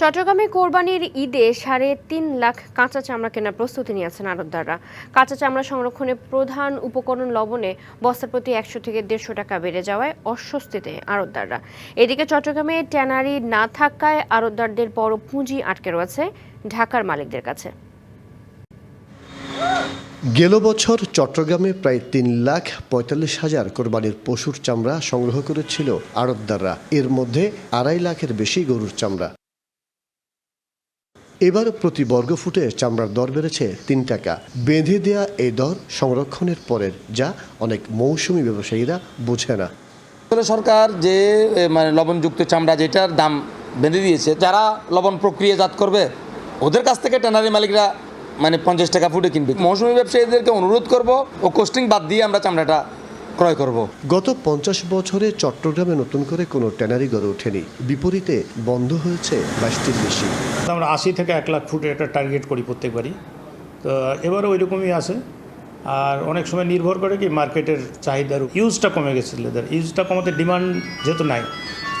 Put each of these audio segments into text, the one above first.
চট্টগ্রামে কোরবানির ঈদে সাড়ে তিন লাখ কাঁচা চামড়া কেনার প্রস্তুতি নিয়েছেন আড়তদাররা কাঁচা চামড়া সংরক্ষণে প্রধান উপকরণ লবণে বস্তা প্রতি একশো থেকে দেড়শো টাকা বেড়ে যাওয়ায় অস্বস্তিতে আড়তদাররা এদিকে চট্টগ্রামে ট্যানারি না থাকায় আড়তদারদের বড় পুঁজি আটকে রয়েছে ঢাকার মালিকদের কাছে। গেল বছর চট্টগ্রামে প্রায় তিন লাখ পঁয়তাল্লিশ হাজার কোরবানির পশুর চামড়া সংগ্রহ করেছিল আড়তদাররা এর মধ্যে আড়াই লাখের বেশি গরুর চামড়া। এবার প্রতি বর্গফুটে চামড়ার দর বেড়েছে তিন টাকা। বেঁধে দেয়া এই দর সংরক্ষণের পরের যা অনেক মৌসুমি ব্যবসায়ীরা বোঝে না। সরকার যে মানে লবণযুক্ত চামড়া যেটার দাম বেঁধে দিয়েছে, যারা লবণ প্রক্রিয়াজাত করবে, ওদের কাছ থেকে ট্যানারি মালিকরা মানে পঞ্চাশ টাকা ফুটে কিনবে। মৌসুমী ব্যবসায়ীদেরকে অনুরোধ করব, ও কোস্টিং বাদ দিয়ে আমরা চামড়াটা ক্রয় করব। গত পঞ্চাশ বছরে চট্টগ্রামে নতুন করে কোনো ট্যানারি গড়ে ওঠেনি। বিপরীতে বন্ধ হয়েছে বাইশটির বেশি। আমরা আশি থেকে এক লাখ ফুটের একটা টার্গেট করি প্রত্যেকবারই। তো এবারও ওই রকমই আছে। আর অনেক সময় নির্ভর করে কি মার্কেটের চাহিদার ইউজটা কমে গেছে লেদার। ইউজটা কমাতে ডিমান্ড যেহেতু নাই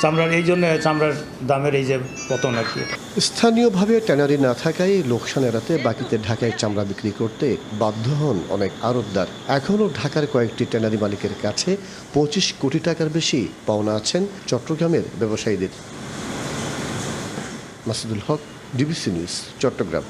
চামড়ার, এই জন্য চামড়ার দামের এই যে পতন আর কি। স্থানীয়ভাবে ট্যানারি না থাকায় লোকসান এড়াতে বাকিতে ঢাকায় চামড়া বিক্রি করতে বাধ্য হন অনেক আড়তদার এখনও ঢাকার কয়েকটি ট্যানারি মালিকের কাছে পঁচিশ কোটি টাকার বেশি পাওনা আছেন চট্টগ্রামের ব্যবসায়ীদের। Masudul Haq, DBC news, Chattogram.